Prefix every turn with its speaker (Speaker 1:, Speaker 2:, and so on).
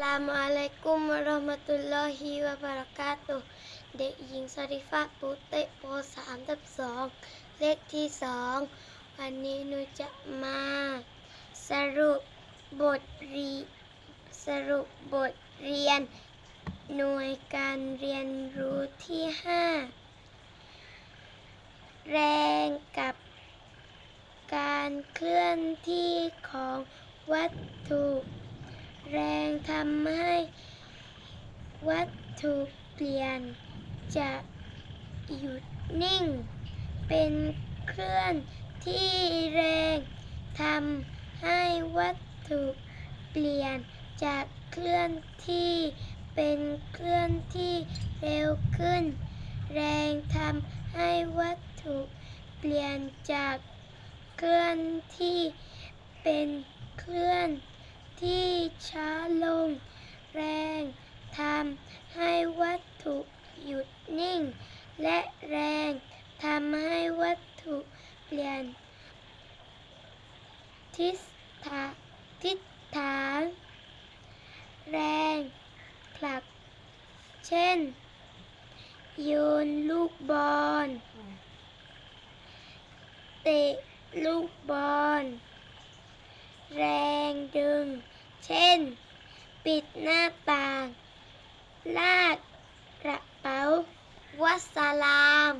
Speaker 1: ลามอะลัยกุมวะราะห์มะตุลลอฮิวะบะเราะกาตุฮ์เด็กหญิงซาริฟะปุเตะปสามทับสองเลขที่สองวันนี้หนูจะมา สรุปบทเรีสรุปบทเรียน หน่วยการเรียนรู้ที่ห้าแรงกับการเคลื่อนที่ของวัตถุ แรงทำให้วัตถุเปลี่ยนจากหยุดนิ่ง เป็นเคลื่อนที่แรงทำให้วัตถุเปลี่ยนจากเคลื่อนที่เป็นเคลื่อนที่เร็วขึ้น แรงทำให้วัตถุเปลี่ยนจากเคลื่อนที่เป็นเคลื่อน ที่ช้าลง แรงทำให้วัตถุหยุดนิ่ง และแรงทำให้วัตถุเปลี่ยน ทิศทางทิศทางแรงผลัก เช่น โยนลูกบอล เตะลูกบอล แรงดึง เช่น ปิดหน้าต่าง ลากกระเป๋าวัสสลาม